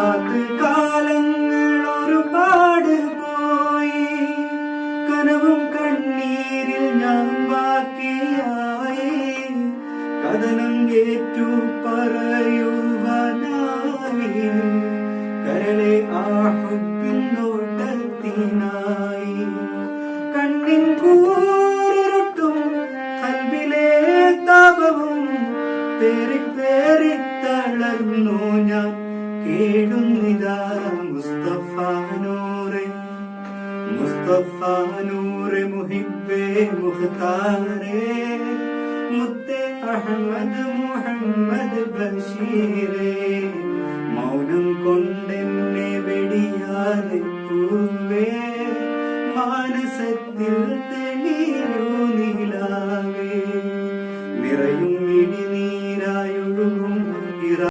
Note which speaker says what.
Speaker 1: കാത്ത് കാലങ്ങൾ ഒരുപാട് പോയി. കനവും കണ്ണീരിൽ ഞാൻ ബാക്കിയായി. കഥനം ഏറ്റു പറയുവാനായി. കരളെ ആ ഹുബിന്നോട്ടത്തിനായി കണ്ണിൻ കൂരിരുട്ടും കൽവിലെ താപവും പേറി പേറി കേഴുന്നിതാ മുസ്തഫാനൂറെ മുസ്തഫാനൂറെ മുഹിബേ മുഖ്താരെ മുത്തേ അഹമ്മദ് മുഹമ്മദ് ബഷീരെ മൗനം കൊണ്ടെന്നെ വെടിയാതെ പൂവേ മാനസത്തിൽ